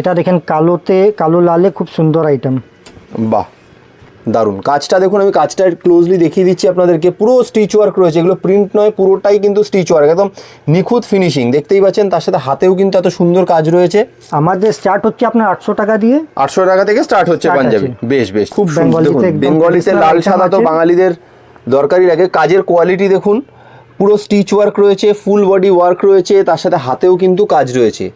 এটা দেখেন কালোতে কালো লালে খুব সুন্দর আইটেম বাহ দারুণ। কাজটা দেখুন আমি কাজটা ক্লোজলি দেখিয়ে দিচ্ছি আপনাদেরকে। পুরো স্টিচ ওয়ার্ক রয়েছে এগুলো প্রিন্ট নয় পুরোটাই কিন্তু স্টিচ ওয়ার্ক একদম নিখুঁত ফিনিশিং দেখতেই পাচ্ছেন তার সাথে হাতেও কিন্তু এত সুন্দর কাজ রয়েছে। আমাদের স্টার্ট হচ্ছে আপনার আটশো টাকা দিয়ে। আটশো টাকা থেকে স্টার্ট হচ্ছে পাঞ্জাবি। বেশ বেশ খুব বেঙ্গলিতে লাল সাদা তো বাঙালিদের দরকারই লাগে। কাজের কোয়ালিটি দেখুন পুরো স্টিচ ওয়ার্ক রয়েছে ফুল বডি ওয়ার্ক রয়েছে তার সাথে হাতেও কিন্তু কাজ রয়েছে।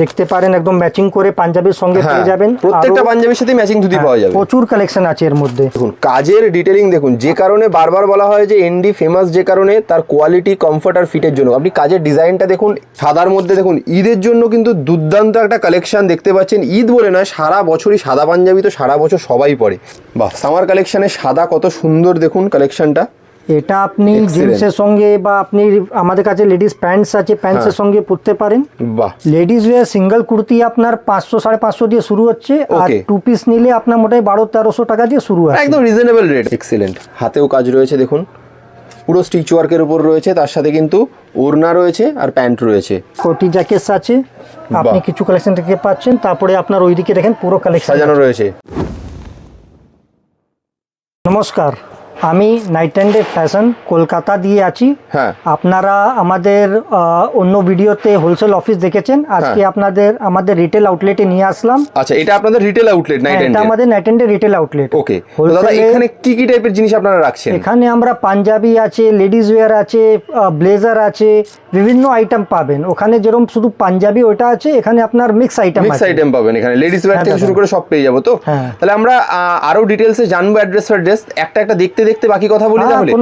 দেখতে পারেন একদম ম্যাচিং করে পাঞ্জাবির সঙ্গে হ্যাঁ পেয়ে যাবেন। প্রত্যেকটা পাঞ্জাবির সাথে ম্যাচিং ধুতি পাওয়া যাবে। প্রচুর কালেকশন আছে এর মধ্যে। দেখুন কাজের ডিটেলিং দেখুন যে কারণে বারবার বলা হয় যে এনডি ফেমাস যে কারণে তার কোয়ালিটি কমফর্ট আর ফিটের জন্য। আপনি কাজের ডিজাইনটা দেখুন সাদার মধ্যে দেখুন ঈদের জন্য কিন্তু দুর্দান্ত একটা কালেকশন দেখতে পাচ্ছেন। ঈদ বলে নয় সারা বছরই সাদা পাঞ্জাবি তো সারা বছর সবাই পরে। বাহ সামার কালেকশনে সাদা কত সুন্দর দেখুন কালেকশনটা এটা আপনি. জিন্সের সঙ্গে বা আপনি আমাদের কাছে লেডিস প্যান্টস আছে প্যান্টসের। সঙ্গে পরতে পারেন। বাহ। লেডিস ওয়ার সিঙ্গেল কুর্তি আপনার পাঁচশো সাড়ে পাঁচশো দিয়ে শুরু হচ্ছে আর টু পিস নিলে আপনার মোটাই বারো তেরোশো টাকা দিয়ে শুরু হয় একদম রিজনেবল রেট এক্সিলেন্ট হাতেও কাজ রয়েছে দেখুন। পুরো স্টিচ ওয়ার্কের উপর রয়েছে তার সাথে কিন্তু ওড়না রয়েছে আর প্যান্ট রয়েছে। কোটি জ্যাকেটস আছে আপনি কিছু কালেকশন থেকে পাচ্ছেন তারপরে আপনার ওইদিকে দেখেন পুরো কালেকশন সাজানো রয়েছে। নমস্কার। আমি night and day fashion Kolkata দিয়ে আছি। হ্যাঁ। আপনারা আমাদের অন্য ভিডিওতে হোলসেল অফিস দেখেছেন। আজকে হ্যাঁ। আপনাদের আমাদের রিটেল আউটলেটে নিয়ে আসলাম। আচ্ছা এটা আপনাদের রিটেল আউটলেট নাইট এটা আমাদের night and day retail outlet okay দাদা এখানে কি কি টাইপের জিনিস আপনারা রাখছেন? এখানে আমরা পাঞ্জাবি আছে লেডিস ওয়্যার আছে ব্লেজার আছে বিভিন্ন আইটেম পাবেন। ওখানে যেরকম শুধু পাঞ্জাবি ওটা আছে এখানে আপনার মিক্স আইটেম মিক্স আইটেম পাবেন এখানে। লেডিস ওয়্যার থেকে শুরু করে সব পেয়ে যাব তো। হ্যাঁ। তাহলে আমরা আরও ডিটেলসে জানব অ্যাড্রেস অ্যাড্রেস একটা একটা দেখতে দেখতে বাকি কথা বলি হ্যাঁ, তাহলে।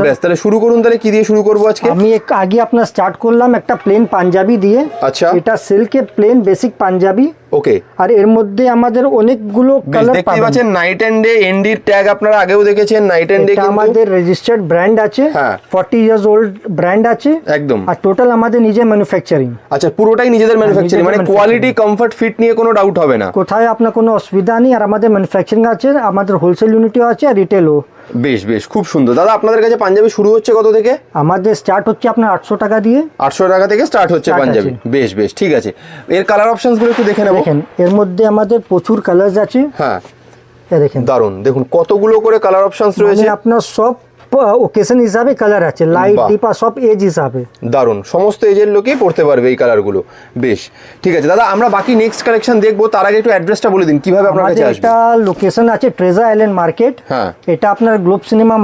ব্যাস তাহলে শুরু করুন তাহলে কি দিয়ে শুরু করব আজকে আমি আগে আপনার স্টার্ট করলাম একটা প্লেন পাঞ্জাবি দিয়ে আচ্ছা। এটা সিল্কের প্লেন বেসিক পাঞ্জাবি ওকে আর এর মধ্যে আমাদের অনেকগুলো কালার পাবেন। পাচ্ছেন নাইট এন্ড ডে এনডির ট্যাগ আপনারা আগেও দেখেছেন নাইট এন্ড ডে আমাদের রেজিস্টার্ড ব্র্যান্ড আছে। হ্যাঁ। ফর্টি ইয়ার্স ওল্ড ব্র্যান্ড আছে। একদম। আর টোটাল আমাদের নিজে ম্যানুফ্যাকচারিং আচ্ছা পুরোটাই নিজেদের ম্যানুফ্যাকচারিং মানে কোয়ালিটি কমফর্ট ফিট নিয়ে কোনো ডাউট হবে না। কোথায় আপনার কোনো অসুবিধা নেই আর আমাদের ম্যানুফ্যাকচারিং আছে আমাদের হোলসেল ইউনিটিও আছে আর রিটেলও বেশ বেশ খুব সুন্দর। দাদা আপনাদের কাছে পাঞ্জাবি শুরু হচ্ছে কত থেকে? আমাদের স্টার্ট হচ্ছে আপনার আটশো টাকা দিয়ে। আটশো টাকা থেকে স্টার্ট হচ্ছে পাঞ্জাবি। বেশ বেশ ঠিক আছে। এর কালার অপশনসগুলো একটু দেখে নেব। দেখেন এর মধ্যে আমাদের প্রচুর কালার আছে। হ্যাঁ। দেখেন। দারুণ দেখুন কতগুলো করে কালার অপশনস রয়েছে। মানে আপনার সব ওকেশন হিসাবে কালার আছে লাইট। ডিপ সব এজ হিসাবে। দারুণ সমস্ত এজের লোকই পড়তে পারবে এই কালারগুলো বেশ। ঠিক আছে দাদা আমরা বাকি নেক্সট কালেকশন দেখব তার আগে একটু অ্যাড্রেসটা বলে দিন কীভাবে আপনার কাছে আসবে? এটা লোকেশন আছে ট্রেজার আইল্যান্ড মার্কেট হ্যাঁ। এটা আপনার গ্লোব সিনেমা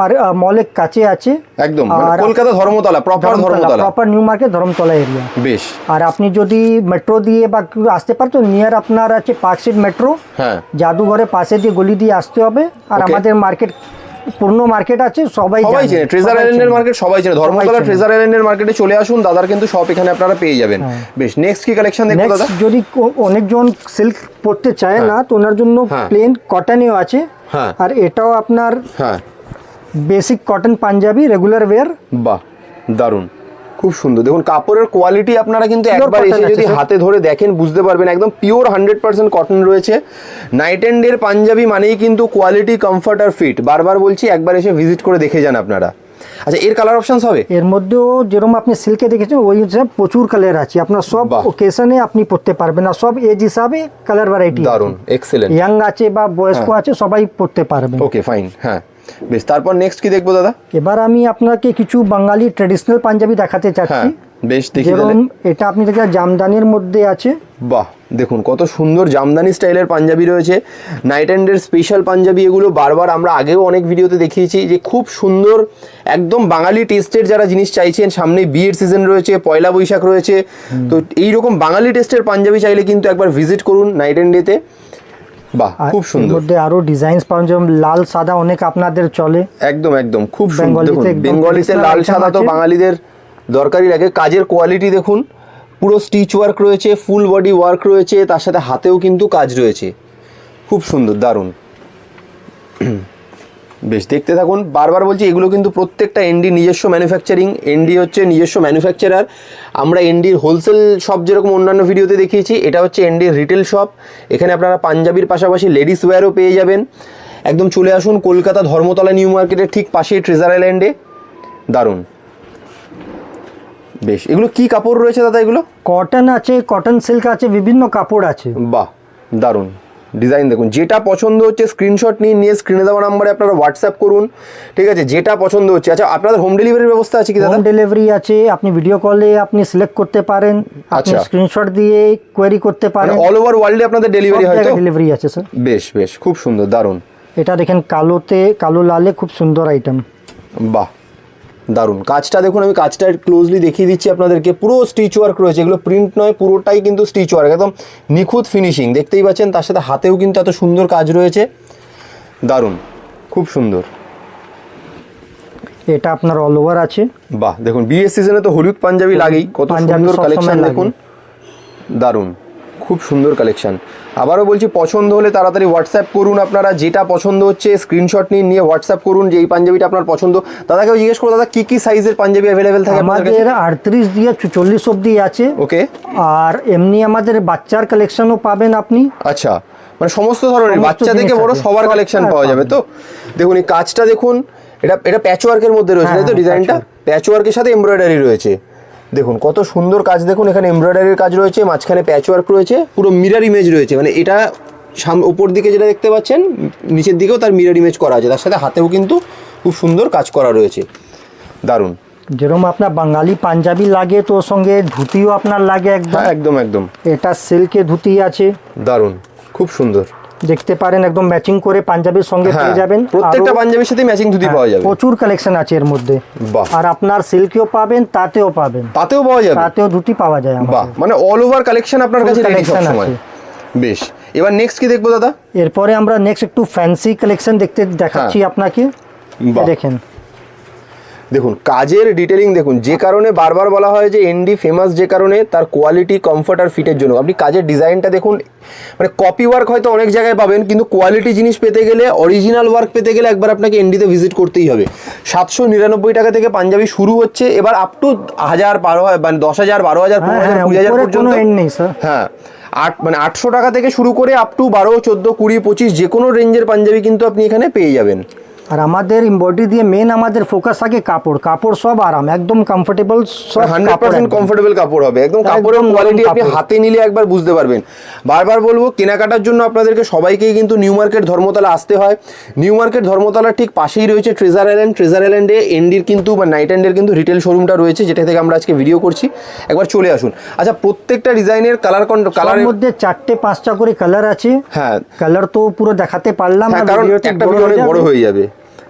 মলের কাছে আছে। একদম মানে Kolkata Dharmatala proper Dharmatala proper new market Dharmatala area বেশ। আর আপনি যদি মেট্রো দিয়ে বা আসতে পারেন তো নিয়ার আপনার আছে পার্ক স্ট্রিট মেট্রো হ্যাঁ। জাদুঘরের পাশে দিয়ে গলি দিয়ে আসতে হবে। আর আমাদের মার্কেট পূর্ণ মার্কেট আছে সবাই সবাই চেনে। ট্রেজার আইল্যান্ডের মার্কেট সবাই চেনে। ধর্মতলা। ট্রেজার আইল্যান্ডের মার্কেটে চলে আসুন দাদার কিন্তু সব এখানে আপনারা পেয়ে যাবেন। হ্যাঁ। বেশ নেক্সট কি কালেকশন দেখব দাদা? যদি অনেকজন সিল্ক পড়তে চায় না তো ওনার জন্য হ্যাঁ। প্লেন কটনেও আছে। হ্যাঁ। আর এটাও আপনার হ্যাঁ। Basic cotton punjabi regular wear বাহ দারুণ খুব সুন্দর। দেখুন কাপড়ের কোয়ালিটি আপনারা কিন্তু একবার এসে যদি হাতে ধরে দেখেন বুঝতে পারবেন একদম পিওর হান্ড্রেড পার্সেন্ট কটন রয়েছে। নাইট এন্ড ডের পাঞ্জাবি মানেই কিন্তু কোয়ালিটি কমফর্ট আর ফিট বারবার বলছি একবার এসে ভিজিট করে দেখে যান আপনারা। আচ্ছা এর কালার অপশনস হবে? এর মধ্যেও যেরকম আপনি সিল্কে দেখেছেন ওই হিসাবে প্রচুর কালার আছে। আপনার সব। ওকেশনে আপনি পরতে পারবেন আর সব এজ হিসাবে কালার ভ্যারাইটি দারুণ এক্সেলেন্ট ইয়াং আছে বা বয়স্ক আছে সবাই পরতে পারবেন। ওকে ফাইন হ্যাঁ। বেশ তারপর নেক্সট কি দেখব দাদা? এবার আমি আপনাকে কিছু বাঙালি ট্রেডিশনাল পাঞ্জাবি দেখাতে হ্যাঁ চাচ্ছি। বেশ দেখি এটা আপনি দেখেন জামদানির মধ্যে আছে। বাহ দেখুন কত সুন্দর জামদানি স্টাইলের পাঞ্জাবি রয়েছে। নাইট অ্যান্ডের স্পেশাল পাঞ্জাবি এগুলো বারবার আমরা আগেও অনেক ভিডিওতে দেখিয়েছি যে খুব সুন্দর একদম বাঙালি টেস্টের যারা জিনিস চাইছেন সামনে বিয়ের সিজন রয়েছে পয়লা বৈশাখ রয়েছে। তো এইরকম বাঙালি টেস্টের পাঞ্জাবি চাইলে কিন্তু একবার ভিজিট করুন নাইট অ্যান্ডেতে বাহ খুব সুন্দর। মধ্যে আরও ডিজাইনস পাওয়া যেমন লাল সাদা অনেক আপনাদের চলে। একদম একদম খুব সুন্দর। বেঙ্গলিতে লাল সাদা তো বাঙালিদের দরকারই লাগে। কাজের কোয়ালিটি দেখুন পুরো স্টিচ ওয়ার্ক রয়েছে ফুল বডি ওয়ার্ক রয়েছে তার সাথে হাতেও কিন্তু কাজ রয়েছে। খুব সুন্দর দারুণ। বেশ দেখতে থাকুন বারবার বলছি এগুলো কিন্তু প্রত্যেকটা এনডি নিজস্ব ম্যানুফ্যাকচারিং এনডি হচ্ছে নিজস্ব ম্যানুফ্যাকচারার আমরা এনডির হোলসেল শপ যেরকম অন্যান্য ভিডিওতে দেখিয়েছি এটা হচ্ছে এনডির রিটেল শপ এখানে আপনারা পাঞ্জাবির পাশাপাশি লেডিস ওয়্যারও পেয়ে যাবেন। একদম চলে আসুন কলকাতা ধর্মতলা নিউ মার্কেটের ঠিক পাশেই ট্রেজার আইল্যান্ডে দারুণ। বেশ এগুলো কি কাপড় রয়েছে দাদা এগুলো? কটন আছে কটন সিল্ক আছে বিভিন্ন কাপড় আছে। বাহ দারুণ। ডিজাইন দেখুন। যেটা পছন্দ হচ্ছে স্ক্রিনশট নিয়ে নিয়ে স্ক্রিনে দেওয়া নাম্বারে আপনারা হোয়াটসঅ্যাপ করুন। ঠিক আছে? যেটা পছন্দ হচ্ছে। আচ্ছা আপনাদের হোম ডেলিভারির ব্যবস্থা আছে কি দাদা? হোম ডেলিভারি আছে আপনি ভিডিও কলে আপনি সিলেক্ট করতে পারেন। আপনি আচ্ছা। স্ক্রিনশট দিয়ে কোয়েরি করতে পারেন। অল ওভার ওয়ার্ল্ডে আপনাদের ডেলিভারি হয় তো? ডেলিভারি আছে স্যার বেশ বেশ। খুব সুন্দর দারুণ। এটা দেখেন কালোতে কালো লালে খুব সুন্দর আইটেম বাহ! দারুণ। কাজটা দেখুন আমি কাজটা ক্লোজলি দেখিয়ে দিচ্ছি আপনাদেরকে। পুরো স্টিচ ওয়ার্ক রয়েছে এগুলো প্রিন্ট নয় পুরোটাই কিন্তু স্টিচ ওয়ার্ক একদম নিখুঁত ফিনিশিং দেখতেই পাচ্ছেন তার সাথে হাতেও কিন্তু এত সুন্দর কাজ রয়েছে। দারুণ খুব সুন্দর। এটা আপনার অল ওভার আছে। বাহ দেখুন বিয়ের সিজনে তো হলুদ পাঞ্জাবি লাগেই কত সুন্দর কালেকশন দেখুন। দারুণ। খুব সুন্দর কালেকশন আবারও বলছি পছন্দ হলে তাড়াতাড়ি হোয়াটসঅ্যাপ করুন আপনারা যেটা পছন্দ হচ্ছে স্ক্রিনশট নিয়ে নিয়ে হোয়াটসঅ্যাপ করুন যে এই পাঞ্জাবিটা আপনার পছন্দ। দাদাকেও জিজ্ঞেস করো দাদা কী কী সাইজের পাঞ্জাবি অ্যাভেলেবেল থাকে আমাদের আটত্রিশ দিয়ে চল্লিশ অবধি আছে। ওকে আর এমনি আমাদের বাচ্চার কালেকশনও পাবেন আপনি। আচ্ছা মানে সমস্ত ধরনের বাচ্চা থেকে বড় সবার সব- কালেকশন হ্যাঁ, পাওয়া যাবে তো? দেখুন এই কাজটা দেখুন এটা এটা প্যাচ ওয়ার্কের মধ্যে রয়েছে হ্যাঁ, তাই তো হ্যাঁ, ডিজাইনটা প্যাচ ওয়ার্কের সাথে এমব্রয়ডারি রয়েছে। দেখুন কত সুন্দর কাজ দেখুন এখানে এমব্রয়ডারির কাজ রয়েছে মাঝখানে প্যাচ ওয়ার্ক রয়েছে পুরো মিরার ইমেজ রয়েছে মানে এটা সাম উপর দিকে যেটা দেখতে পাচ্ছেন নিচের দিকেও তার মিরার ইমেজ করা আছে তার সাথে হাতেও কিন্তু খুব সুন্দর কাজ করা রয়েছে। দারুণ। যেরকম আপনার বাঙালি পাঞ্জাবি লাগে তো ওর সঙ্গে ধুতিও আপনার লাগে একদম। হ্যাঁ একদম একদম। এটা সিল্কে ধুতি আছে। দারুণ খুব সুন্দর। দেখতে পারেন একদম ম্যাচিং করে পাঞ্জাবির সঙ্গে হ্যাঁ পেয়ে যাবেন। প্রত্যেকটা পাঞ্জাবির সাথে ম্যাচিং ধুতি পাওয়া যাবে। প্রচুর কালেকশন আছে এর মধ্যে। আর আপনার সিল্কেও পাবেন তাতেও পাবেন। তাতেও পাওয়া যাবে? তাতেও ধুতি পাওয়া যায় বাহ মানে অল ওভার কালেকশন আপনার কাছে রেডি সব সময় বেশ এবার নেক্সট কি দেখব দাদা? এরপরে আমরা নেক্সট একটু ফ্যান্সি কালেকশন দেখতে দেখাচ্ছি আপনাকে। হ্যাঁ। এ দেখেন। দেখুন কাজের ডিটেলিং দেখুন যে কারণে বারবার বলা হয় যে এনডি ফেমাস যে কারণে তার কোয়ালিটি কমফর্ট আর ফিটের জন্য। আপনি কাজের ডিজাইনটা দেখুন মানে কপি ওয়ার্ক হয়তো অনেক জায়গায় পাবেন কিন্তু কোয়ালিটি জিনিস পেতে গেলে অরিজিনাল ওয়ার্ক পেতে গেলে একবার আপনাকে এনডিতে ভিজিট করতেই হবে। সাতশো নিরানব্বই টাকা থেকে পাঞ্জাবি শুরু হচ্ছে এবার আপ টু হাজার বারো হাজার মানে দশ হাজার বারো হাজার পনেরো হ্যাঁ হাজার হ্যাঁ কুড়ি হাজার পর্যন্ত হ্যাঁ আট মানে আটশো টাকা থেকে শুরু করে আপ টু বারো চোদ্দ কুড়ি পঁচিশ যে কোনো রেঞ্জের পাঞ্জাবি কিন্তু আপনি এখানে পেয়ে যাবেন। আর আমাদের বডি দিয়ে মেন আমাদের ফোকাস থাকে কাপড়। কাপড় সব আরাম একদম কমফোর্টেবল সব হান্ড্রেড কাপড় পার্সেন্ট একদম। কমফোর্টেবল কাপড় হবে। একদম কাপড়ের কোয়ালিটি আপনি হাতে নিলে একবার বুঝতে পারবেন। বারবার বলব কেনাকাটার জন্য আপনাদেরকে সবাইকেই কিন্তু নিউ মার্কেট ধর্মতলা আসতে হয়। নিউ মার্কেট ধর্মতলার ঠিক পাশেই রয়েছে ট্রেজার আইল্যান্ড ট্রেজার আইল্যান্ডে এনডির কিন্তু বা নাইট এন্ডের কিন্তু রিটেল শোরুমটা রয়েছে যেটা থেকে আমরা আজকে ভিডিও করছি। একবার চলে আসুন। আচ্ছা প্রত্যেকটা ডিজাইনের কালার কালারের মধ্যে চারটে পাঁচটা করে কালার আছে। হ্যাঁ। কালার তো পুরো দেখাতে পারলাম হ্যাঁ না কারণ একটা বড় ভিডিও অনেক হয়ে বড় যাবে। হয়ে যাবে।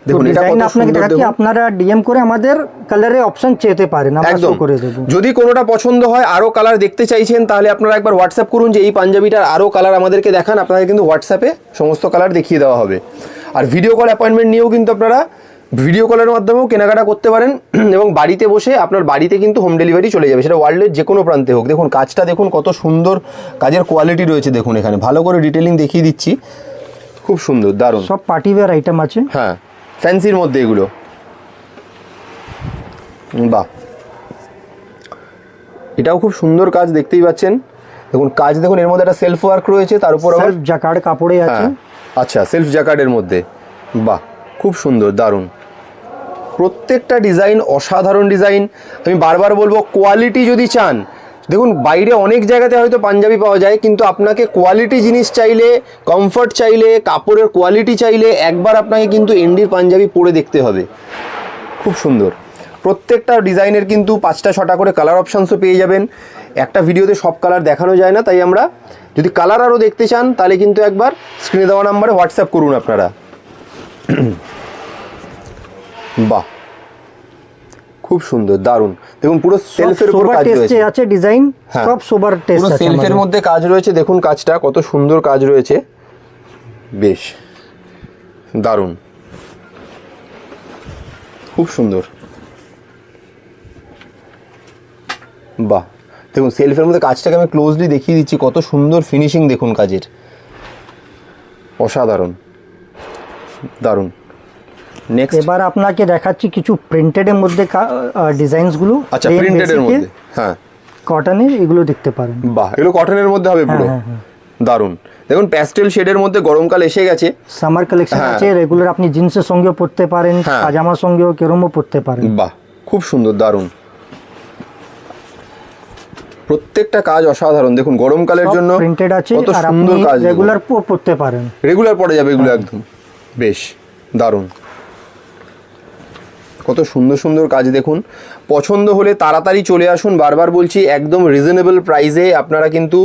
দেখুন এটা কত আপনাকে দেখাচ্ছি আপনারা ডিএম করে আমাদের কালারে অপশন চেতে পারেন আমরা show করে দেবো। যদি কোনোটা পছন্দ হয় আরও কালার দেখতে চাইছেন তাহলে আপনারা একবার হোয়াটসঅ্যাপ করুন যে এই পাঞ্জাবিটার আরও কালার আমাদেরকে দেখান আপনাদের কিন্তু হোয়াটসঅ্যাপে সমস্ত কালার দেখিয়ে দেওয়া হবে। আর ভিডিও কল অ্যাপয়েন্টমেন্ট নিয়েও কিন্তু আপনারা ভিডিও কলের মাধ্যমেও কেনাকাটা করতে পারেন এবং বাড়িতে বসে আপনার বাড়িতে কিন্তু হোম ডেলিভারি চলে যাবে সেটা ওয়ার্ল্ডের যে কোনো প্রান্তে হোক। দেখুন কাজটা দেখুন কত সুন্দর কাজের কোয়ালিটি রয়েছে দেখুন এখানে। ভালো করে ডিটেলিং দেখিয়ে দিচ্ছি। খুব সুন্দর দারুণ। সব পার্টি ওয়্যার আইটেম আছে। হ্যাঁ। ফ্যান্সির মধ্যে এগুলো। বাহ। এটাও খুব সুন্দর কাজ দেখতেই পাচ্ছেন। দেখুন কাজ দেখুন এর মধ্যে একটা সেলফ ওয়ার্ক রয়েছে তার উপর আবার জাকার্ড কাপড়ে আছে। হ্যাঁ আচ্ছা সেলফ জ্যাকার্ডের মধ্যে। বাহ খুব সুন্দর দারুণ। প্রত্যেকটা ডিজাইন অসাধারণ ডিজাইন। আমি বারবার বলব কোয়ালিটি যদি চান দেখুন, বাইরে অনেক জায়গাতে হয়তো পাঞ্জাবি পাওয়া যায়, কিন্তু আপনাকে কোয়ালিটি জিনিস চাইলে কমফর্ট চাইলে, কাপড়ের কোয়ালিটি চাইলে, একবার আপনাকে কিন্তু এন্ডির পাঞ্জাবি পরে দেখতে হবে। খুব সুন্দর। প্রত্যেকটা ডিজাইনের কিন্তু পাঁচটা ছটা করে কালার অপশানসও পেয়ে যাবেন। একটা ভিডিওতে সব কালার দেখানো যায় না, তাই আমরা যদি কালার আরও দেখতে চান, তাহলে কিন্তু একবার স্ক্রিনে দেওয়া নাম্বারে হোয়াটসঅ্যাপ করুন আপনারা। বাহ! খুব সুন্দর দারুণ। দেখুন পুরো সেলফের উপর কাজ রয়েছে। আছে ডিজাইন হ্যাঁ। সব সোবার টেস্ট পুরো সেলফের মধ্যে কাজ রয়েছে। দেখুন কাজটা কত সুন্দর কাজ রয়েছে। বেশ। দারুণ। খুব সুন্দর। বাহ। দেখুন সেলফের মধ্যে কাজটাকে আমি ক্লোজলি দেখিয়ে দিচ্ছি। কত সুন্দর ফিনিশিং দেখুন কাজের। অসাধারণ। দারুণ। নেক্সট এবার আপনাকে দেখাচ্ছি কিছু প্রিন্টেড এর মধ্যে ডিজাইনসগুলো। আচ্ছা প্রিন্টেডের মধ্যে হ্যাঁ। কটনের এগুলো দেখতে পারেন। বাহ এগুলো কটনের মধ্যে হবে পুরো? হ্যাঁ, হ্যাঁ, দারুণ। দেখুন প্যাস্টেল শেডের মধ্যে গরমকাল এসে গেছে। সামার কালেকশন হ্যাঁ। আছে রেগুলার আপনি জিন্সের সঙ্গেও পরতে পারেন হ্যাঁ। পাজামার সঙ্গেও কেরমও পরতে পারেন। বাহ খুব সুন্দর দারুণ। প্রত্যেকটা কাজ অসাধারণ। দেখুন গরমকালের জন্য প্রিন্টেড আছে কত সুন্দর কাজ রেগুলার পড়তে পারেন। রেগুলার পড়ে যাবে এগুলো একদম। বেশ দারুণ। কত সুন্দর সুন্দর কাজ দেখুন। পছন্দ হলে তাড়াতাড়ি চলে আসুন। বারবার বলছি, একদম রিজনেবল প্রাইসে আপনারা কিন্তু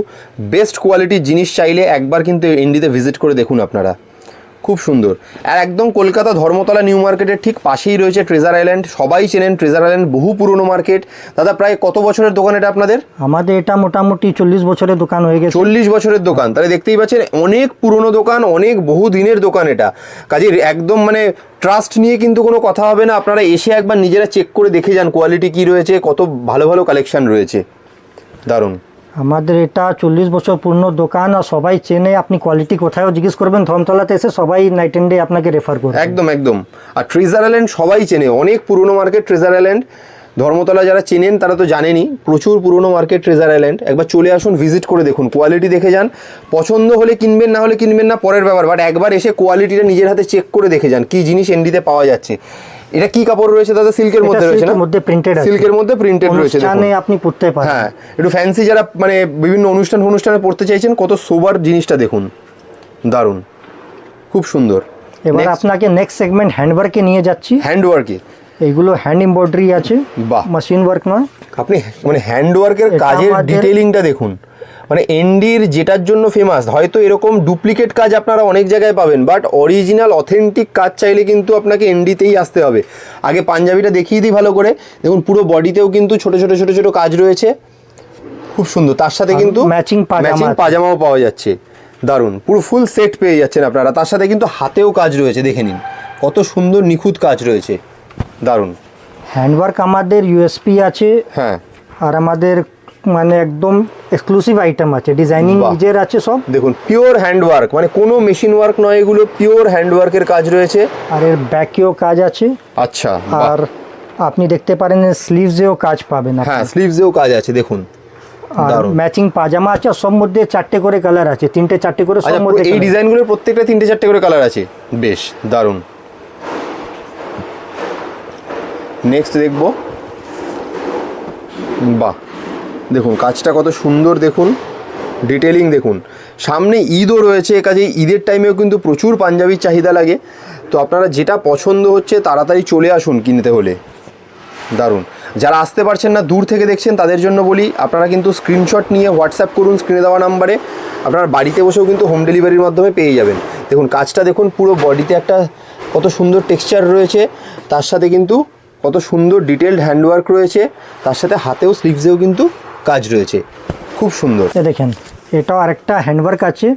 বেস্ট কোয়ালিটির জিনিস চাইলে একবার কিন্তু ইন্ডিতে ভিজিট করে দেখুন আপনারা। খুব সুন্দর। আর একদম কলকাতা ধর্মতলা নিউ মার্কেটের ঠিক পাশেই রয়েছে ট্রেজার আইল্যান্ড সবাই চেনেন ট্রেজার আইল্যান্ড বহু পুরনো মার্কেট। দাদা প্রায় কত বছরের দোকান এটা আপনাদের? আমাদের এটা মোটামুটি চল্লিশ বছরের দোকান হয়ে গেছে। চল্লিশ বছরের দোকান। তাহলে দেখতেই পাচ্ছেন অনেক পুরনো দোকান অনেক বহু দিনের দোকান এটা। কাজে একদম মানে ট্রাস্ট নিয়ে কিন্তু কোনো কথা হবে না। আপনারা এসে একবার নিজেরা চেক করে দেখে যান কোয়ালিটি কি রয়েছে কত ভালো ভালো কালেকশন রয়েছে। দারুণ। আমাদের এটা চল্লিশ বছর পূর্ণ দোকান আর সবাই চেনে আপনি কোয়ালিটি কোথাও জিজ্ঞেস করবেন, ধর্মতলাতে এসে সবাই নাইট এন্ড ডে আপনাকে রেফার করবে। একদম একদম। আর ট্রেজার আইল্যান্ড সবাই চেনে, অনেক পুরনো মার্কেট ট্রেজার আইল্যান্ড ধর্মতলা যারা চেনেন তারা তো জানেনই, প্রচুর পুরনো মার্কেট ট্রেজার আইল্যান্ড একবার চলে আসুন ভিজিট করে দেখুন কোয়ালিটি দেখে যান। পছন্দ হলে কিনবেন, না হলে কিনবেন না, পরের ব্যাপার। বাট একবার এসে কোয়ালিটিটা নিজের হাতে চেক করে দেখে যান, কি জিনিস এন্ডিতে পাওয়া যাচ্ছে। এটা কি কাপড় রয়েছে দাদা? সিল্কের মধ্যে রয়েছে না? মধ্যে প্রিন্টেড আছে। সিল্কের মধ্যে প্রিন্টেড রয়েছে। অনুষ্ঠানে আপনি পড়তে পারেন হ্যাঁ একটু ফ্যান্সি যারা মানে বিভিন্ন অনুষ্ঠান অনুষ্ঠানে পড়তে চাইছেন কত সোবার জিনিসটা দেখুন। দারুণ। খুব সুন্দর। এবার আপনাকে নেক্সট সেগমেন্ট হ্যান্ডওয়ার্কে নিয়ে যাচ্ছি। হ্যান্ডওয়ার্কে এইগুলো হ্যান্ড এমব্রয়ডারি আছে। বাহ। মেশিন ওয়ার্ক নয়। আপনি মানে হ্যান্ডওয়ার্কের কাজের ডিটেইলিংটা দেখুন। মানে এনডির যেটার জন্য ফেমাস হয়তো এরকম ডুপ্লিকেট কাজ আপনারা অনেক জায়গায় পাবেন বাট অরিজিনাল অথেন্টিক কাজ চাইলে কিন্তু আপনাকে এনডিতেই আসতে হবে। আগে পাঞ্জাবিটা দেখিয়ে দিই ভালো করে। দেখুন পুরো বডিতেও কিন্তু ছোট ছোট ছোট ছোট কাজ রয়েছে। খুব সুন্দর। তার সাথে কিন্তু ম্যাচিং ম্যাচিং পাজামাও পাওয়া যাচ্ছে। দারুণ। পুরো ফুল সেট পেয়ে যাচ্ছেন আপনারা। তার সাথে কিন্তু হাতেও কাজ রয়েছে দেখে নিন। কত সুন্দর নিখুঁত কাজ রয়েছে। দারুণ। হ্যান্ডওয়ার্ক আমাদের ইউএসপি আছে। হ্যাঁ। আর আমাদের মানে একদম এক্সক্লুসিভ আইটেম আছে ডিজাইনিং। নিজের আছে সব। দেখুন পিওর হ্যান্ডওয়ার্ক মানে কোনো মেশিন ওয়ার্ক নয় এগুলো পিওর হ্যান্ডওয়ার্কের কাজ রয়েছে। আর এর ব্যাকেও কাজ আছে। আচ্ছা আর আপনি দেখতে পারেন স্লিভসেও কাজ পাবেন হ্যাঁ স্লিভসেও কাজ আছে দেখুন। আর ম্যাচিং পাজামা আছে সব মধ্যে চারটে করে কালার আছে তিনটে চারটে করে আচ্ছা সব মধ্যে এই। ডিজাইনগুলোর প্রত্যেকটা তিনটে চারটে করে কালার আছে। বেশ দারুণ। নেক্সট দেখব। বাহ। দেখুন, কাজটা কত সুন্দর দেখুন ডিটেলিং দেখুন। সামনে ঈদও রয়েছে কাজে ঈদের টাইমেও কিন্তু প্রচুর পাঞ্জাবির চাহিদা লাগে। তো আপনারা যেটা পছন্দ হচ্ছে, তাড়াতাড়ি চলে আসুন কিনতে হলে। দারুণ। যারা আসতে পারছেন না, দূর থেকে দেখছেন, তাদের জন্য বলি, আপনারা কিন্তু স্ক্রিনশট নিয়ে হোয়াটসঅ্যাপ করুন স্ক্রিনে দেওয়া নাম্বারে আপনারা বাড়িতে বসেও কিন্তু হোম ডেলিভারির মাধ্যমে পেয়ে যাবেন। দেখুন, কাজটা দেখুন, পুরো বডিতে একটা কত সুন্দর টেক্সচার রয়েছে। তার সাথে কিন্তু কত সুন্দর ডিটেলড হ্যান্ডওয়ার্ক রয়েছে। তার সাথে হাতেও স্লিভসেও কিন্তু কাজ রয়েছে। খুব সুন্দর। দেখেন এটাও আরেকটা হ্যান্ডওয়ার্ক আছে।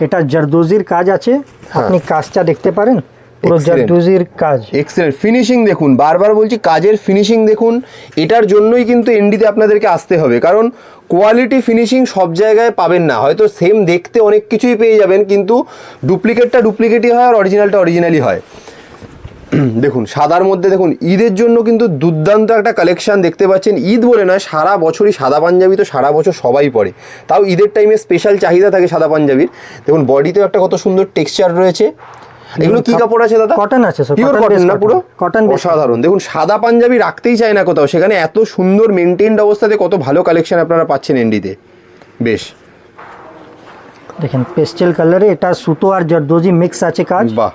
এটা জারদোজির কাজ আছে। আপনি কাজটা দেখতে পারেন। পুরো Excellent. জারদোজির কাজ। এক্সেলেন্ট ফিনিশিং দেখুন বারবার বলছি কাজের ফিনিশিং দেখুন এটার জন্যই কিন্তু এনডিতে আপনাদেরকে আসতে হবে। কারণ কোয়ালিটি ফিনিশিং সব জায়গায় পাবেন না। হয়তো সেম দেখতে অনেক কিছুই পেয়ে যাবেন কিন্তু ডুপ্লিকেটটা ডুপ্লিকেটই হয় আর অরিজিনালটা অরিজিনালই হয়। দেখুন সাদার মধ্যে দেখুন ঈদের জন্য কিন্তু দুর্দান্ত একটা কালেকশন দেখতে পাচ্ছেন। ঈদ বলে নয় সারা বছরই সাদা পাঞ্জাবি তো সারা বছর সবাই পরে। তাও ঈদের টাইমে স্পেশাল চাহিদা থাকে সাদা পাঞ্জাবির। দেখুন বডিতেও একটা কত সুন্দর টেক্সচার রয়েছে। এগুলো কি কাপড় আছে দাদা? কটন আছে স্যার পিওর কটন না পুরো? কটন অসাধারণ। দেখুন সাদা পাঞ্জাবি রাখতেই চায় না কোথাও। সেখানে এত সুন্দর মেনটেন্ড অবস্থাতে কত ভালো কালেকশন আপনারা পাচ্ছেন এনডিতে বেশ। দেখেন পেস্টেল কালারে এটা সুতো আর জারদোজি মিক্স আছে কাজ। বাহ।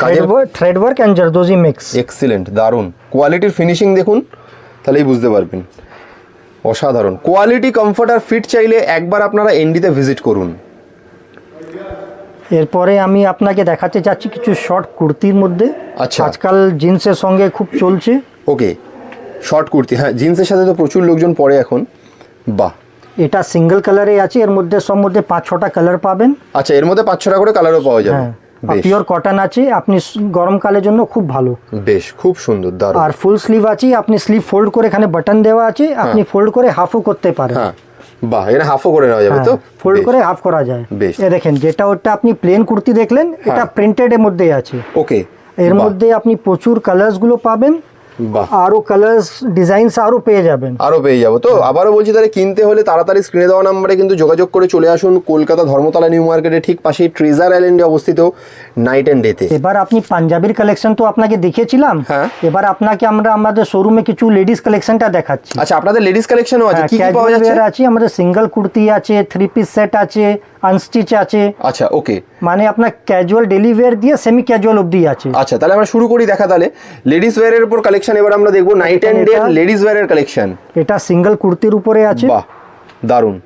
Thread work and zardozi mix excellent দারুণ। কোয়ালিটির ফিনিশিং দেখুন তাহলেই বুঝতে পারবেন। অসাধারণ। কোয়ালিটি কমফর্ট আর ফিট চাইলে একবার আপনারা এনডিতে ভিজিট করুন। এরপরে আমি আপনাকে দেখাতে চাচ্ছি কিছু শর্ট কুর্তির মধ্যে। আচ্ছা। আজকাল জিন্সের সঙ্গে খুব চলছে। Okay short kurti. হ্যাঁ জিন্সের সাথে তো প্রচুর লোকজন পরে এখন। বাহ। এটা সিঙ্গেল কালারে আছে এর মধ্যে সব মধ্যে পাঁচ ছটা কালার পাবেন। আচ্ছা এর মধ্যে পাঁচ ছটা করে কালারও পাওয়া যাবে। হ্যাঁ। পিওর কটন আছে আপনি গরমকালের জন্য খুব ভালো। বেশ খুব সুন্দর দারুণ। আর ফুল স্লিভ আছে আপনি স্লিভ ফোল্ড করে এখানে বাটন দেওয়া আছে আপনি ফোল্ড করে হাফও করতে পারেন। হ্যাঁ। বাহ এটা হাফও করে নেওয়া যাবে তো? ফোল্ড করে হাফ করা যায়। বেশ। এ দেখেন যেটা ওটা আপনি প্লেন কুর্তি দেখলেন এটা হ্যাঁ। প্রিন্টেড এর মধ্যে আছে। ওকে এর মধ্যে আপনি প্রচুর কালার্সগুলো পাবেন। বাহ। আরও কালার্স ডিজাইনস আরও পেয়ে যাবেন। আরও পেয়ে যাব। তো আবারও বলছি তাহলে কিনতে হলে তাড়াতাড়ি স্ক্রিনে দেওয়া নাম্বারে কিন্তু যোগাযোগ করে চলে আসুন কলকাতা ধর্মতলা নিউ মার্কেটে ঠিক পাশেই ট্রেজার আইল্যান্ডে অবস্থিত নাইট অ্যান্ড ডেতে এবার আপনি পাঞ্জাবির কালেকশন তো আপনাকে দেখিয়েছিলাম হ্যাঁ। এবার আপনাকে আমরা আমাদের শোরুমে কিছু লেডিস কালেকশনটা দেখাচ্ছি। আচ্ছা আপনাদের লেডিস কালেকশনও আছে হ্যাঁ কি কি পাওয়া যাচ্ছে? আছে আমাদের সিঙ্গেল কুর্তি আছে থ্রি পিস সেট আছে আনস্টিচ আছে। আচ্ছা ওকে মানে আপনার ক্যাজুয়াল ডেলি ওয়্যার দিয়ে সেমি ক্যাজুয়াল অবধি আছে। আচ্ছা তাহলে আমরা শুরু করি দেখা তাহলে। লেডিস ওয়্যারের উপর কালেকশন এবার আমরা দেখব নাইট অ্যান্ড ডে লেডিস ওয়্যারের কালেকশন এটা সিঙ্গেল কুর্তির উপরে আছে। বাহ দারুণ।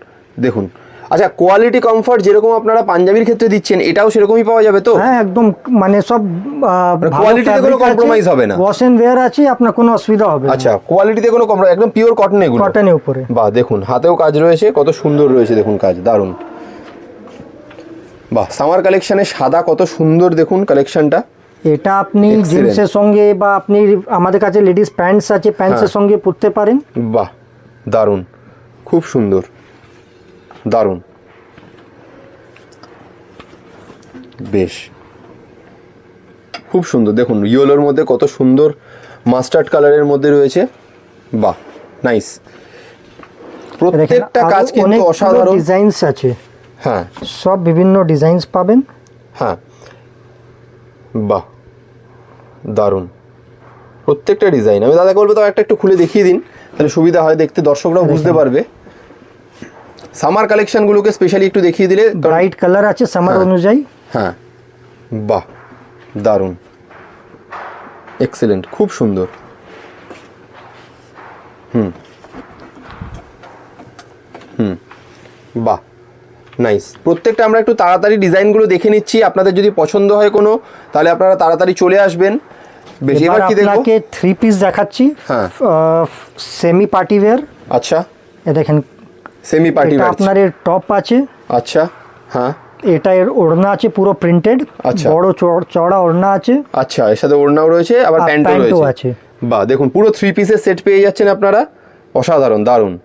দেখুন। আচ্ছা কোয়ালিটি কমফর্ট যেরকম আপনারা পাঞ্জাবির ক্ষেত্রে দিচ্ছেন এটাও সেরকমই পাওয়া যাবে তো? হ্যাঁ একদম মানে সব কোয়ালিটিতে কোনো কম্প্রোমাইজ হবে না। ওয়াশ এন্ড ওয়্যার আছে আপনার কোনো অসুবিধা হবে আচ্ছা কোয়ালিটিতে কোনো কম একদম পিওর কটন এগুলো। কটনের উপরে। বাহ দেখুন হাতেও কাজ রয়েছে কত সুন্দর রয়েছে দেখুন কাজ দারুণ। বাহ সামার কালেকশনে সাদা কত সুন্দর দেখুন কালেকশনটা এটা আপনি জিন্সের সঙ্গে বা আপনি আমাদের কাছে লেডিস প্যান্টস আছে প্যান্টসের। সঙ্গে পরতে পারেন। বাহ দারুণ। খুব সুন্দর। দারুণ। বেশ। খুব সুন্দর। দেখুন ইয়েলোর মধ্যে কত সুন্দর মাস্টার্ড কালারের মধ্যে রয়েছে। বাহ নাইস প্রত্যেকটা কাজ কিন্তু অসাধারণ। ডিজাইনস আছে। হ্যাঁ। সব বিভিন্ন ডিজাইনস পাবেন। হ্যাঁ। বাহ। দারুণ। প্রত্যেকটা ডিজাইন আমি দাদাকে বলব তাও একটা একটু খুলে দেখিয়ে দিন তাহলে সুবিধা হয় দেখতে দর্শকরাও বুঝতে পারবে। সামার কালেকশনগুলোকে স্পেশালি একটু দেখিয়ে দিলে ব্রাইট কালার আছে সামার হ্যাঁ। অনুযায়ী। হ্যাঁ। বাহ। দারুণ। এক্সেলেন্ট খুব সুন্দর। হুম। হুম। বাহ। নাইস প্রত্যেকটা আমরা একটু তাড়াতাড়ি ডিজাইনগুলো দেখে নিচ্ছি। আপনাদের যদি পছন্দ হয় কোনো তাহলে আপনারা তাড়াতাড়ি চলে আসবেন। বেশ এবার কি দেখব? আপনাকে থ্রি পিস দেখাচ্ছি। হ্যাঁ। সেমি পার্টি ওয়্যার আচ্ছা। এ দেখেন সেমি পার্টি এটা আপনার এর টপ আছে। আচ্ছা হ্যাঁ। এটা এর ওড়না আছে পুরো প্রিন্টেড আচ্ছা। বড় চড়- ওড়না আছে। আচ্ছা এর সাথে ওড়নাও রয়েছে আবার প্যান্টও রয়েছে। আছে। বাহ দেখুন পুরো থ্রি পিসের সেট পেয়ে যাচ্ছেন আপনারা। অসাধারণ দারুণ।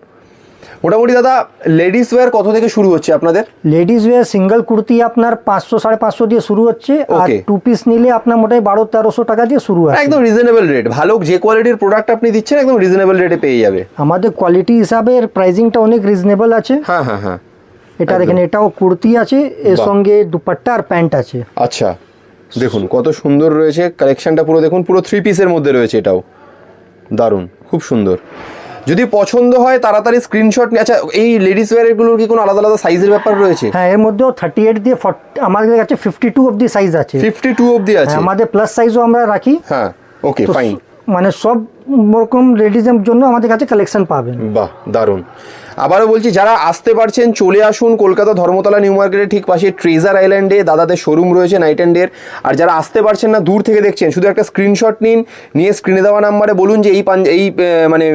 মোটামুটি দাদা লেডিস ওয়্যার কত থেকে শুরু হচ্ছে আপনাদের? লেডিস ওয়্যার সিঙ্গেল কুর্তি আপনার পাঁচশো সাড়ে পাঁচশো দিয়ে শুরু হচ্ছে আর টু পিস নিলে আপনার মোটাই বারো তেরোশো টাকা দিয়ে শুরু হয় একদম রিজনেবল রেট ভালো যে কোয়ালিটির প্রোডাক্ট আপনি দিচ্ছেন একদম রিজনেবল রেটে পেয়ে যাবে। আমাদের কোয়ালিটি হিসাবে এর প্রাইসিংটা অনেক রিজনেবল আছে। হ্যাঁ হ্যাঁ হ্যাঁ। এটা দেখেন এটাও কুর্তি আছে এর সঙ্গে দুপাট্টা আর প্যান্ট আছে। আচ্ছা দেখুন কত সুন্দর রয়েছে। কালেকশনটা পুরো দেখুন পুরো থ্রি পিসের মধ্যে রয়েছে এটাও। দারুণ খুব সুন্দর। যদি পছন্দ হয় তাড়াতাড়ি স্ক্রিনশট নিয়ে আচ্ছা এই লেডিস ওয়্যারগুলোর কি কোনো আলাদা আলাদা সাইজের ব্যাপার রয়েছে? হ্যাঁ এর মধ্যেও থার্টি এইট দিয়ে 40 আমাদের কাছে ফিফটি টু অব্দি সাইজ আছে। ফিফটি টু অব্দি আছে? হ্যাঁ, আমাদের প্লাস সাইজও আমরা রাখি। হ্যাঁ ওকে ফাইন মানে সব রকম লেডিজের জন্য আমাদের কাছে কালেকশন পাবেন। বাহ দারুণ। আবারও বলছি, যারা আসতে পারছেন, চলে আসুন কলকাতা ধর্মতলা নিউ মার্কেটের ঠিক পাশে ট্রেজার আইল্যান্ডে দাদাদের শোরুম রয়েছে নাইট অ্যান্ড ডের আর যারা আসতে পারছেন না, দূর থেকে দেখছেন, শুধু একটা স্ক্রিনশট নিন, নিয়ে স্ক্রিনে দেওয়া নাম্বারে বলুন যে এই এই মানে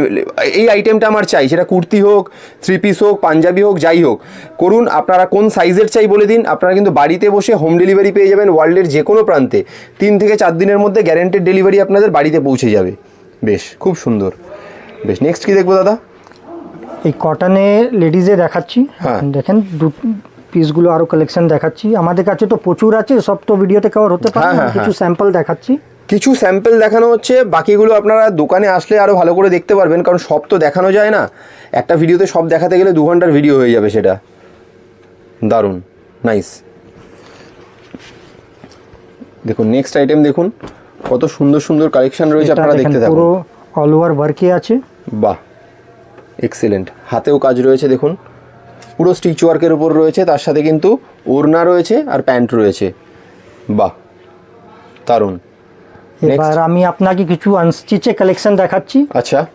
এই আইটেমটা আমার চাই। সেটা কুর্তি হোক থ্রি পিস হোক, পাঞ্জাবি হোক, যাই হোক। করুন, আপনারা কোন সাইজের চাই বলে দিন। আপনারা কিন্তু বাড়িতে বসে হোম ডেলিভারি পেয়ে যাবেন ওয়ার্ল্ডের যে কোনো প্রান্তে। তিন থেকে চার দিনের মধ্যে গ্যারেন্টেড ডেলিভারি আপনাদের বাড়িতে পৌঁছে যাবে। বেশ, খুব সুন্দর। বেশ নেক্সট কী দেখব দাদা? এই কটনে লেডিজে দেখাচ্ছি। হ্যাঁ। দেখেন দু পিসগুলো আরও কালেকশন দেখাচ্ছি। আমাদের কাছে তো প্রচুর আছে সব তো ভিডিওতে কভার হতে পারে হ্যাঁ, হ্যাঁ, কিছু স্যাম্পল দেখাচ্ছি। কিছু স্যাম্পল দেখানো হচ্ছে বাকিগুলো আপনারা দোকানে আসলে আরও ভালো করে দেখতে পারবেন কারণ সব তো দেখানো যায় না। একটা ভিডিওতে সব দেখাতে গেলে দু ঘণ্টার ভিডিও হয়ে যাবে সেটা। দারুণ নাইস দেখুন নেক্সট আইটেম দেখুন কত সুন্দর সুন্দর কালেকশন রয়েছে আপনারা দেখতে পুরো অল ওভার ওয়ার্কে আছে। বাহ। এক্সেলেন্ট হাতেও কাজ রয়েছে দেখুন। পুরো স্টিচ ওয়ার্কের উপর রয়েছে তার সাথে কিন্তু ওড়না রয়েছে আর প্যান্ট রয়েছে। বাহ দারুণ। এবার আমি আপনাকে কিছু আনস্টিচে কালেকশন দেখাচ্ছি। আচ্ছা।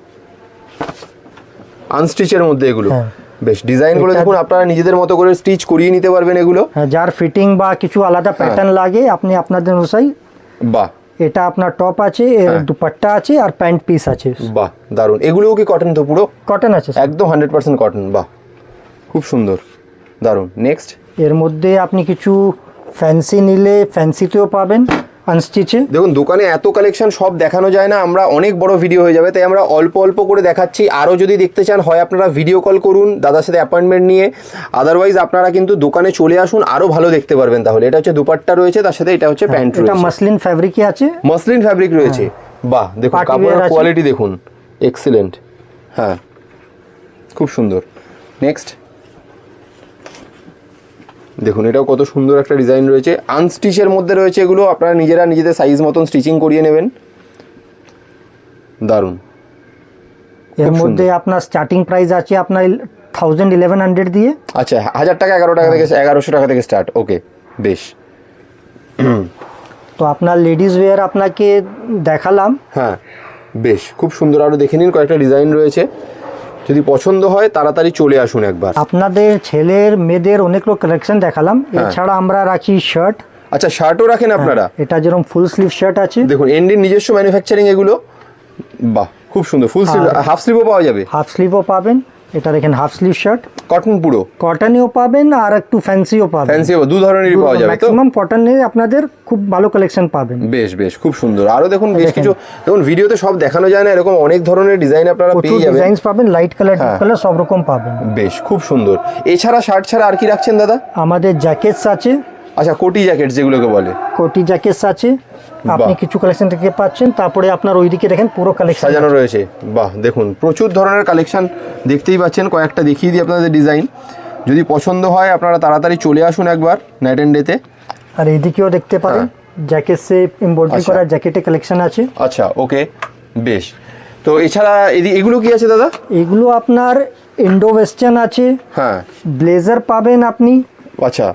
আনস্টিচের মধ্যে এগুলো। হ্যাঁ। বেশ ডিজাইনগুলো এটা- দেখুন আপনারা নিজেদের মতো করে স্টিচ করিয়ে নিতে পারবেন এগুলো। হ্যাঁ, যার ফিটিং বা কিছু আলাদা। প্যাটার্ন লাগে আপনি আপনাদের অনুযায়ী বাহ এটা আপনার টপ আছে এর হ্যাঁ। দুপাট্টা আছে আর প্যান্ট পিস আছে। বাহ দারুণ এগুলোও কি কটন তো পুরো? কটন আছে একদম হান্ড্রেড পার্সেন্ট কটন বাহ। খুব সুন্দর দারুণ নেক্সট এর মধ্যে আপনি কিছু ফ্যান্সি নিলে ফ্যান্সিতেও পাবেন। আনস্টিচে। দেখুন দোকানে এত কালেকশন সব দেখানো যায় না। আমরা অনেক বড় ভিডিও হয়ে যাবে তাই আমরা অল্প অল্প করে দেখাচ্ছি। আরও যদি দেখতে চান হয় আপনারা ভিডিও কল করুন দাদার সাথে অ্যাপয়েন্টমেন্ট নিয়ে। আদারওয়াইজ আপনারা কিন্তু দোকানে চলে আসুন আরও ভালো দেখতে পারবেন তাহলে। এটা হচ্ছে দুপাট্টা রয়েছে তার সাথে এটা হচ্ছে প্যান্ট এটা রয়েছে। মাসলিন ফ্যাব্রিকে আছে। মসলিন ফ্যাব্রিক রয়েছে। বাহ দেখুন কাপড়ের কোয়ালিটি দেখুন। এক্সিলেন্ট হ্যাঁ। খুব সুন্দর। নেক্সট দেখুন এটাও কত সুন্দর একটা ডিজাইন রয়েছে। আনস্টিচের মধ্যে রয়েছে এগুলো আপনারা নিজেরা নিজেদের সাইজ মতন স্টিচিং করিয়ে নেবেন। দারুণ। এর মধ্যে আপনার স্টার্টিং প্রাইস আছে আপনার থাউজেন্ড ইলেভেন হান্ড্রেড দিয়ে। আচ্ছা হাজার টাকা এগারো টাকা থেকে এগারোশো টাকা থেকে স্টার্ট ওকে বেশ। তো আপনার লেডিস ওয়্যার আপনাকে দেখালাম। হ্যাঁ বেশ। খুব সুন্দর আরও দেখে নিন কয়েকটা ডিজাইন রয়েছে। যদি পছন্দ হয় তাড়াতাড়ি চলে আসুন একবার। আপনাদের ছেলের মেয়েদের অনেক লোক কালেকশন দেখালাম। হ্যাঁ। এছাড়া আমরা রাখি শার্ট আচ্ছা শার্টও রাখেন আপনারা? এটা যেরকম ফুল স্লিভ শার্ট আছে। দেখুন এনডির নিজস্ব ম্যানুফ্যাকচারিং এগুলো বাহ খুব সুন্দর ফুল স্লিভ হাফ স্লিভও পাওয়া যাবে। হাফ স্লিভও পাবেন। এটা দেখেন হাফ স্লিভ শার্ট কটন পুরো। কটনেও পাবেন আর একটু ফ্যান্সিও পাবেন। ফ্যান্সি দু ধরনেরই পাওয়া যাবে তো? ম্যাক্সিমাম কটনে আপনাদের খুব ভালো কালেকশন পাবেন। বেশ বেশ খুব সুন্দর। আরও দেখুন বেশ কিছু দেখুন ভিডিওতে সব দেখানো যায় না এরকম অনেক ধরনের ডিজাইন আপনারা পেয়ে যাবেন। ডিজাইনস পাবেন লাইট কালার ডিপ। কালার সব রকম পাবেন। বেশ খুব সুন্দর। এছাড়া শার্ট ছাড়া আর কি রাখছেন দাদা? আমাদের জ্যাকেটস আছে। আচ্ছা কোটি জ্যাকেট যেগুলোকে বলে। কোটি জ্যাকেটস আছে। আপনি কিছু কালেকশন থেকে পাচ্ছেন তারপরে আপনার ওইদিকে দেখেন পুরো কালেকশন সাজানো রয়েছে। বাহ দেখুন প্রচুর ধরনের কালেকশন দেখতেই পাচ্ছেন। কয়েকটা দেখিয়ে দিই আপনাদের ডিজাইন যদি পছন্দ হয় আপনারা তাড়াতাড়ি চলে আসুন একবার নাইট অ্যান্ড ডেতে আর এইদিকেও দেখতে পারেন জ্যাকেটসে এমব্রয়ডারি হ্যাঁ। আচ্ছা। করা জ্যাকেটে কালেকশন আছে। আচ্ছা ওকে বেশ। তো এছাড়া এগুলো কি আছে দাদা? এগুলো আপনার ইন্ডো ওয়েস্টার্ন আছে। হ্যাঁ। ব্লেজার পাবেন আপনি। আচ্ছা।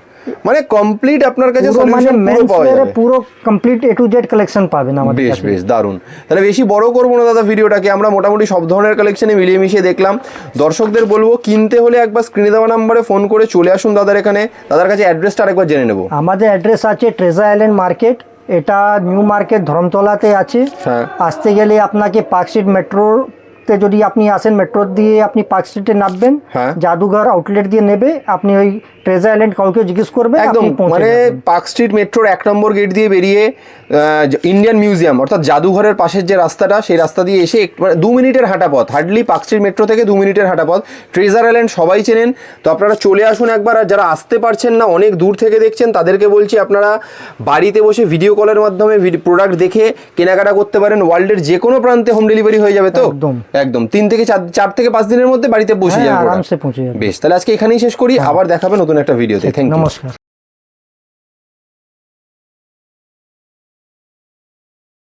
মানে কমপ্লিট আপনার কাছে মানে সলিউশন পুরো পাওয়া যাবে। পুরো complete A to Z collection পাবেন আমাদের বেশ বেশ দারুণ। তাহলে বেশি বড় করব না দাদা ভিডিওটাকে আমরা মোটামুটি সব ধরনের কালেকশনে মিলিয়ে মিশিয়ে দেখলাম। দর্শকদের বলব কিনতে হলে একবার স্ক্রিনে দেওয়া নাম্বারে ফোন করে চলে আসুন দাদার এখানে। দাদার কাছে অ্যাড্রেসটা আরেকবার জেনে নেব। আমাদের অ্যাড্রেস আছে ট্রেজা আইল্যান্ড মার্কেট এটা নিউ মার্কেট ধরমতলাতে আছে। হ্যাঁ। আসতে গেলে আপনাকে পার্ক স্ট্রিট মেট্রোতে যদি আপনি আসেন মেট্রো দিয়ে আপনি পার্ক স্ট্রিটে নামবেন হ্যাঁ। জাদুঘর আউটলেট দিয়ে নেবে আপনি ওই ট্রেজার আইল্যান্ড কাউকে জিজ্ঞেস করবেন একদম মানে পার্ক স্ট্রিট মেট্রোর এক নম্বর গেট দিয়ে বেরিয়ে ইন্ডিয়ান মিউজিয়াম অর্থাৎ জাদুঘরের পাশের যে রাস্তাটা সেই রাস্তা দিয়ে এসে মানে দু মিনিটের হাঁটা পথ হার্ডলি পার্ক স্ট্রিট মেট্রো থেকে দু মিনিটের হাঁটা পথ ট্রেজার আইল্যান্ড সবাই চেনেন তো আপনারা চলে আসুন একবার আর যারা আসতে পারছেন না অনেক দূর থেকে দেখছেন তাদেরকে বলছি আপনারা বাড়িতে বসে ভিডিও কলের মাধ্যমে প্রোডাক্ট দেখে কেনাকাটা করতে পারেন ওয়ার্ল্ডের যে কোনো প্রান্তে হোম ডেলিভারি হয়ে যাবে তো একদম। একদম। তিন থেকে চার চার থেকে পাঁচ দিনের মধ্যে বাড়িতে পৌঁছে হ্যাঁ, যাবে আরামসে পৌঁছে যাবে। বেশ তাহলে আজকে এখানেই শেষ করি। আবার দেখাবে নতুন একটা ভিডিওতে। থ্যাংক ইউ নমস্কার।